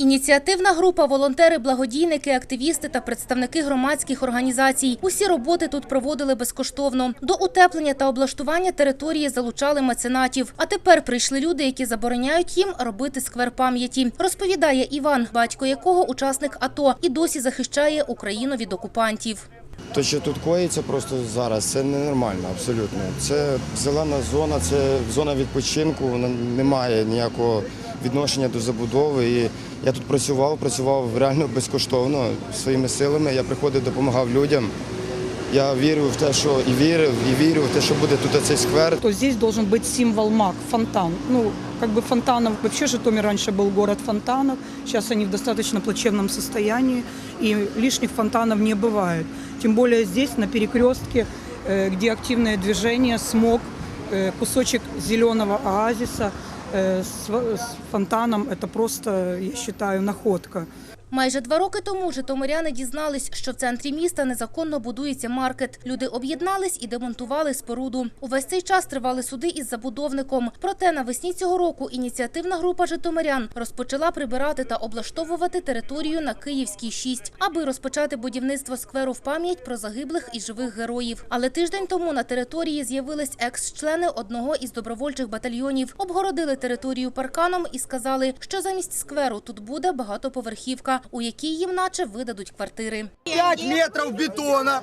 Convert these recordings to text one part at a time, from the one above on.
Ініціативна група, волонтери, благодійники, активісти та представники громадських організацій. Усі роботи тут проводили безкоштовно. До утеплення та облаштування території залучали меценатів. А тепер прийшли люди, які забороняють їм робити сквер пам'яті. Розповідає Іван, батько якого учасник АТО і досі захищає Україну від окупантів. Те, що тут коїться просто зараз, це ненормально абсолютно. Це зелена зона, це зона відпочинку, вона не має ніякого відношення до забудови. І я тут працював, працював реально безкоштовно своїми силами. Я приходив, допомагав людям. Я вірив в те, що і вірив, і вірив в те, що буде тут цей сквер. то здесь должен быть символ МАК, фонтан. Ну, как бы фонтанов, вообще Житомир раньше был город фонтанов, сейчас они в достаточно плачевном состоянии, и лишних фонтанов не бывает. Тем более здесь, на перекрестке, э, где активное движение, смог, э, кусочек зеленого оазиса э, с во- с фонтаном, это просто, я считаю, находка. Майже два роки тому житомиряни дізнались, що в центрі міста незаконно будується маркет. Люди об'єднались і демонтували споруду. Увесь цей час тривали суди із забудовником. Проте навесні цього року ініціативна група житомирян розпочала прибирати та облаштовувати територію на Київській 6, аби розпочати будівництво скверу в пам'ять про загиблих і живих героїв. Але тиждень тому на території з'явились екс-члени одного із добровольчих батальйонів, обгородили територію парканом і сказали, що замість скверу тут буде багатоповерхівка, у якій їм наче видадуть квартири. 5 метров бетона.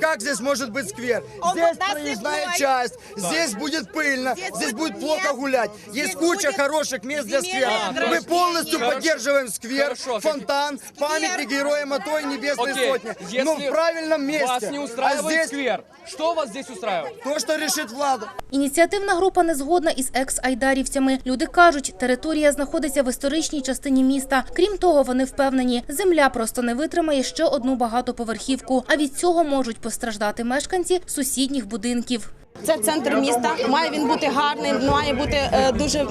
Как здесь может быть сквер? Здесь насыпной. проезжная часть, здесь будет пыльно, Здесь здесь будет будет плохо лес, гулять. здесь Есть куча будет хороших мест для сквера. земельное Мы полностью ограждение. поддерживаем сквер, Хорошо. фонтан, памятник героям АТО и Небесной Окей, Сотни. если Но в правильном месте. Вас не а устраивает здесь сквер. Что вас здесь устраивает? то, что решит влада. Ініціативна група не згодна із екс-айдарівцями. Люди кажуть, територія знаходиться в історичній частині міста. Крім того, вони впевнені, земля просто не витримає ще одну багатоповерхівку. А від цього можуть постраждати мешканці сусідніх будинків. Це центр міста. Має він бути гарним, має бути е, дуже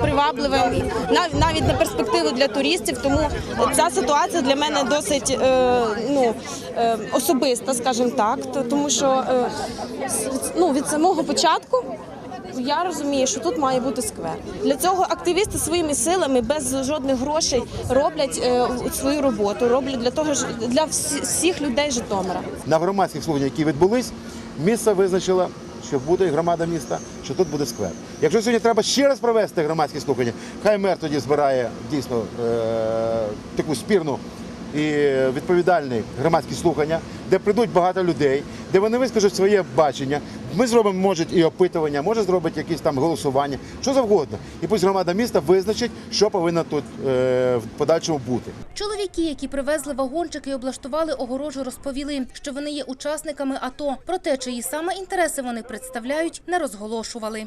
привабливим, нав- навіть на перспективу для туристів. Тому ця ситуація для мене досить е, ну, е, особиста, скажімо так. То- Тому що ну, від самого початку. Я розумію, що тут має бути сквер. Для цього активісти своїми силами без жодних грошей роблять е, свою роботу, роблять для того для всіх людей Житомира. на громадських слуханнях, які відбулись, місце визначило, що буде громада міста, що тут буде сквер. Якщо сьогодні треба ще раз провести громадські слухання, хай мер тоді збирає дійсно е- таку спірну і відповідальні громадські слухання, де прийдуть багато людей, де вони вискажуть своє бачення. Ми зробимо, може, і опитування, може зробити якісь там голосування, що завгодно. І пусть громада міста визначить, що повинно тут е- в подальшому бути. Чоловіки, які привезли вагончики і облаштували огорожу, розповіли, що вони є учасниками АТО. Про те, чиї саме інтереси вони представляють, не розголошували.